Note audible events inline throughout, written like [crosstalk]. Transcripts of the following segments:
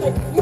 like, [laughs]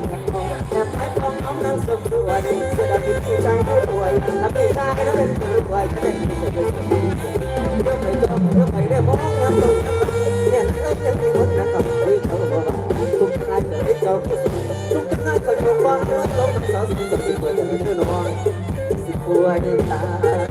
ทุกท่านก็รู้ว่าเราเป็นสาวสุดสิดเหมือนเธอหน่อยสิควรตา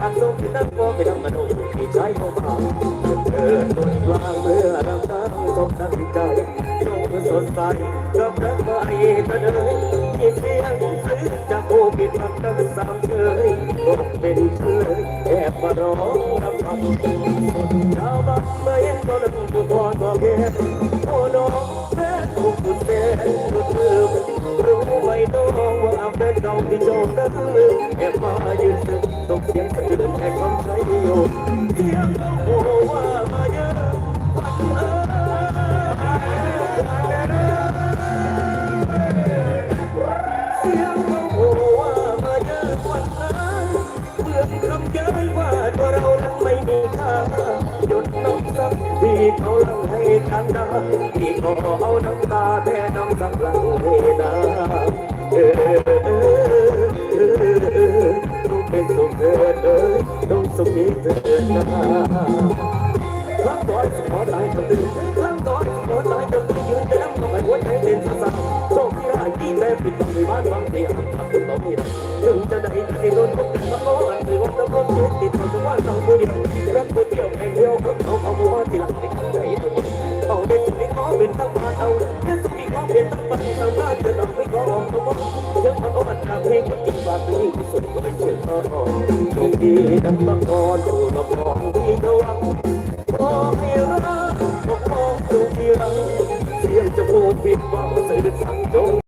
อานทรงที่นั่งมอไปทำมันโอ้ยมีใจเข้ามาเธอนต้นกลางเมื่อรำตั้งสมตั้งใจโยมสดใสกับรักใหม่ตะเนยยินเสียงซื้อจะโอบิดมันตั้งสามเคยบอกเป็นเคยแอบมาร้องรำพันชาวบ้าไม่เห็นก็เลยผู้ทอดก็แก่โอ้น้องแม่ถูกคุณแม่ถูกเธอรู้ไหมน้องว่าเป็นเราที่โดนกระแอบมายืนซึ้ ต้องเสียงเตือนแข่งต้องใช้ประโยชน์เสียงโอ้ว่ามาเองโอ้ว่ามาเยอะกว่านั้นเมื่อคำย้ายว่าเรานั้นไม่มีค่าหยดน้องสัทีเขาลังให้ทันดาที่ขอเอาน้ำตาแท่น้ำสักหลังให้นะเออ เป็นสุขเกิดเลยดงสุขีเกิดนะทั้งต่อยขอตายกับดึงทั้งต่อยขอตายกำลังยืนแย้มทำไม่หัวใจเต้นสั่นโชคที่ได้ที่แท้ปิดบังในบ้านบางเดีทำถึงเราไม่ได้ถึงจะได้ใจโดนทุกข์มันก็อันที่ว่าเราก็ตินติดมันจะว่าเรา ดีดังมังกรดูมังกรที่รวงขอให้รักขอให้รักเสียงจะพูดผิดหวังเสียงสังจง